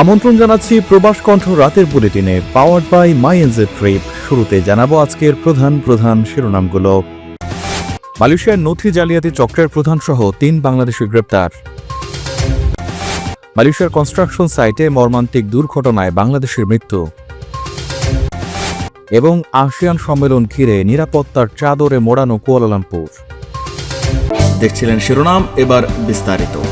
আমন্ত্রণ জানাচ্ছি প্রবাস কণ্ঠ রাতের বুলেটিনে powered by my NJ trip শুরুতে জানাব আজকের প্রধান প্রধান শিরোনামগুলো। মালয়েশিয়ার নথি জালিয়াতি চক্রের প্রধান সহ তিন বাংলাদেশি গ্রেপ্তার। মালয়েশিয়ার কনস্ট্রাকশন সাইটে মর্মান্তিক দুর্ঘটনায় বাংলাদেশের মৃত্যু। এবং আসিয়ান সম্মেলন ঘিরে নিরাপত্তার চাদরে মোড়ানো কুয়ালালামপুর। দেখছিলেন শিরোনাম, এবার বিস্তারিত।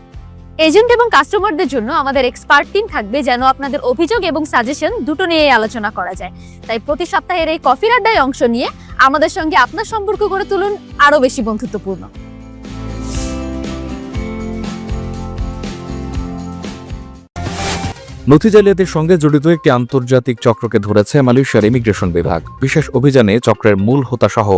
এজেন্ট এবং কাস্টমারদের জন্য আমাদের এক্সপার্ট টিম থাকবে যেন আপনাদের অভিযোগ এবং সাজেশন দুটো নিয়ে আলোচনা করা যায়। তাই প্রতি সপ্তাহের এই কফির আড্ডায় অংশ নিয়ে আমাদের সঙ্গে আপনার সম্পর্ক গড়ে তুলুন আরও বেশি বন্ধুত্বপূর্ণ। নথি জালিয়াতির সঙ্গে জড়িত একটি আন্তর্জাতিক চক্রকে ধরেছে মালয়েশিয়ার ইমিগ্রেশন বিভাগ। বিশেষ অভিযানে চক্রের মূল হোতা সহ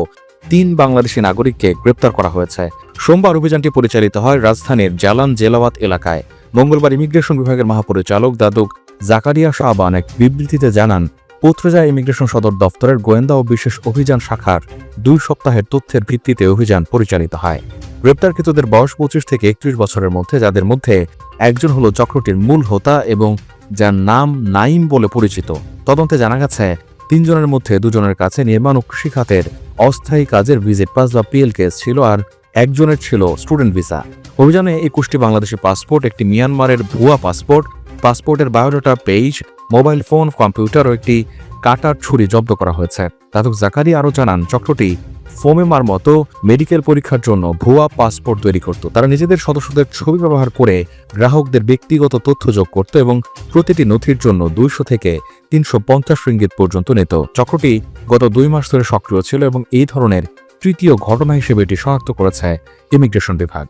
তিন বাংলাদেশি নাগরিককে গ্রেপ্তার করা হয়েছে। সোমবার অভিযানটি পরিচালিত হয় রাজধানীর জালান জেলাওয়াত এলাকায়। মঙ্গলবার ইমিগ্রেশন বিভাগের মহাপরিচালক দাদুক জাকারিয়া শাহবান এক বিবৃতিতে জানান, পোত্রজা ইমিগ্রেশন সদর দফতরের গোয়েন্দা ও বিশেষ অভিযান শাখার দুই সপ্তাহের তথ্যের ভিত্তিতে অভিযান পরিচালিত হয়। গ্রেপ্তারকৃতদের বয়স পঁচিশ থেকে একত্রিশ বছরের মধ্যে, যাদের মধ্যে একজন হলো চক্রটির মূল হোতা এবং যার নাম নাইম বলে পরিচিত। তদন্তে জানা গেছে, তিনজনের মধ্যে দুজনের কাছে নির্মাণ ও কৃষি খাতের অস্থায়ী কাজের ভিজিট পাস বা পিএল কেস ছিল আর একজনের ছিল স্টুডেন্ট ভিসা। অভিযানে একুশটি বাংলাদেশি পাসপোর্ট, একটি মিয়ানমারের ভুয়া পাসপোর্ট, পাসপোর্টের biodata page mobile phone, computer ও একটি কাটার ছুরি জব্দ করা হয়েছে। দাদুক জাকারি আরও জানান, চক্রটি ফোমেমার মতো মেডিকেল পরীক্ষার জন্য ভুয়া পাসপোর্ট তৈরি করত। তারা নিজেদের সদস্যদের ছবি ব্যবহার করে গ্রাহকদের ব্যক্তিগত তথ্য যোগ করত এবং প্রতিটি নথির জন্য দুইশো থেকে তিনশো পঞ্চাশ পর্যন্ত নিত। চক্রটি গত দুই মাস ধরে সক্রিয় ছিল এবং এই ধরনের তৃতীয় ঘটনা হিসেবে এটি শনাক্ত করেছে ইমিগ্রেশন বিভাগ।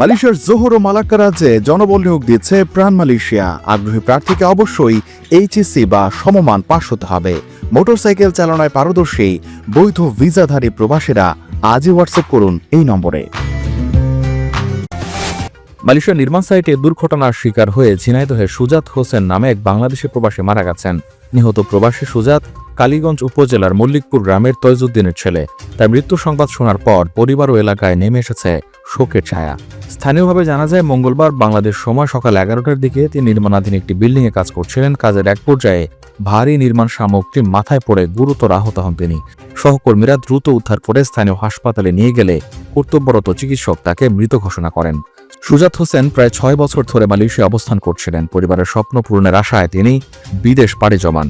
মালয়েশিয়ার জোহর ও মালাক্কা রাজ্যে জনবল নিয়োগ দিচ্ছে প্রাণ মালয়েশিয়া। আগ্রহী প্রার্থীকে অবশ্যই এইচএসসি বা সমমান পাশ হতে হবে। মোটরসাইকেল চালনায় পারদর্শী বৈধ ভিসাধারী প্রবাসীরা আজই হোয়াটসঅ্যাপ করুন এই নম্বরে। মালয়েশিয়ার নির্মাণ সাইটে দুর্ঘটনার শিকার হয়ে ঝিনাইদহের সুজাত হোসেন নামে এক বাংলাদেশি প্রবাসী মারা গেছেন। নিহত প্রবাসী সুজাত কালীগঞ্জ উপজেলার মল্লিকপুর গ্রামের তৈজুদ্দিনের ছেলে। তার মৃত্যু সংবাদ শোনার পর পরিবার ও এলাকায় নেমে এসেছে শোকের ছায়া। স্থানীয়ভাবে জানা যায়, মঙ্গলবার বাংলাদেশ সময় সকাল এগারোটার দিকে তিনি নির্মাণাধীন একটি বিল্ডিংয়ে কাজ করছিলেন। কাজের এক পর্যায়ে ভারী নির্মাণ সামগ্রী মাথায় পড়ে গুরুতর আহত হন তিনি। সহকর্মীরা দ্রুত উদ্ধার করে স্থানীয় হাসপাতালে নিয়ে গেলে কর্তব্যরত চিকিৎসক তাকে মৃত ঘোষণা করেন। সুজাত হোসেন প্রায় ছয় বছর ধরে মালয়েশিয়া অবস্থান করছিলেন। পরিবারের স্বপ্ন পূরণের আশায় তিনি বিদেশ পাড়ি জমান।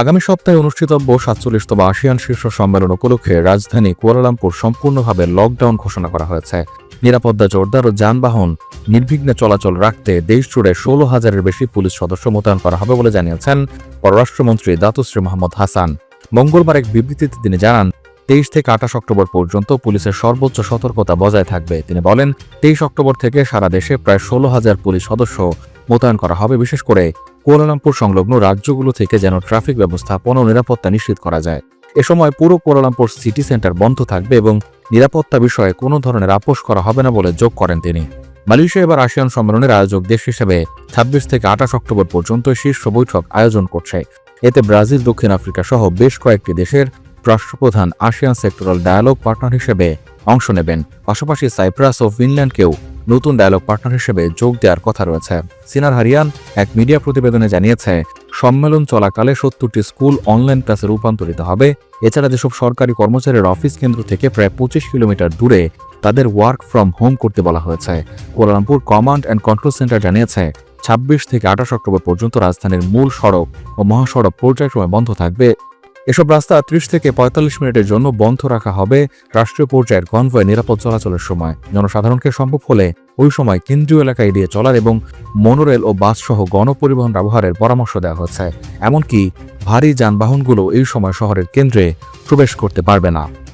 আগামী সপ্তাহে অনুষ্ঠিতব্য সাতচল্লিশতম আসিয়ান শীর্ষ সম্মেলন উপলক্ষে রাজধানী কুয়ালালামপুর সম্পূর্ণভাবে লকডাউন ঘোষণা করা হয়েছে। নিরাপত্তা জোরদার ও যানবাহন নির্বিঘ্নে চলাচল রাখতে দেশ জুড়ে ষোলো হাজারের বেশি পুলিশ সদস্য মোতায়েন করা হবে বলে জানিয়েছেন পররাষ্ট্রমন্ত্রী দাতুশ্রী মোহাম্মদ হাসান। মঙ্গলবার এক বিবৃতিতে তিনি জানান, তেইশ থেকে আঠাশ অক্টোবর পর্যন্ত পুলিশের সর্বোচ্চ সতর্কতা বজায় থাকবে। তিনি বলেন, তেইশ অক্টোবর থেকে সারা দেশে প্রায় ষোলো হাজার পুলিশ সদস্য মোতায়েন করা হবে, বিশেষ করে কুয়ালালামপুর সংলগ্ন রাজ্যগুলো থেকে যেন ট্রাফিক ব্যবস্থাপনা ও নিরাপত্তা নিশ্চিত করা যায়। এ সময় পুরো কুয়ালালামপুর সিটি সেন্টার বন্ধ থাকবে এবং নিরাপত্তা বিষয়ে কোনো ধরনের আপোষ করা হবে না বলে যোগ করেন তিনি। মালয়েশিয়া এবার আসিয়ান সম্মেলনের আয়োজক দেশ হিসেবে ছাব্বিশ থেকে আঠাশ অক্টোবর পর্যন্ত শীর্ষ বৈঠক আয়োজন করছে। এতে ব্রাজিল, দক্ষিণ আফ্রিকা সহ বেশ কয়েকটি দেশের রাষ্ট্রপ্রধান আসিয়ান সেক্টরাল ডায়ালগ পার্টনার হিসেবে অংশ নেবেন। পাশাপাশি সাইপ্রাস ও ফিনল্যান্ডকেও নতুন ডায়ালগ পার্টনার হিসেবে যোগ দেওয়ার কথা রয়েছে। সিনার হারিয়ান এক মিডিয়া প্রতিবেদনে জানিয়েছে, সম্মেলন চলাকালে সত্তরটি স্কুল অনলাইন ক্লাসে রূপান্তরিত হবে। এছাড়া যেসব সরকারি কর্মচারীর অফিস কেন্দ্র থেকে প্রায় পঁচিশ কিলোমিটার দূরে তাদের ওয়ার্ক ফ্রম হোম করতে বলা হয়েছে। Kuala Lumpur command and control centre জানিয়েছে, ছাব্বিশ থেকে আঠাশ অক্টোবর পর্যন্ত রাজধানীর মূল সড়ক ও মহাসড়ক পর্যায়ক্রমে বন্ধ থাকবে। এসব রাস্তা ত্রিশ থেকে পঁয়তাল্লিশ মিনিটের জন্য বন্ধ রাখা হবে রাষ্ট্রীয় পর্যায়ের কনভয় নিরাপদ চলাচলের সময়। জনসাধারণকে সম্ভব হলে ওই সময় কেন্দ্রীয় এলাকায় এড়িয়ে চলার এবং মনোরেল ও বাস সহ গণপরিবহন ব্যবহারের পরামর্শ দেওয়া হচ্ছে। এমনকি ভারী যানবাহনগুলো এই সময় শহরের কেন্দ্রে প্রবেশ করতে পারবে না।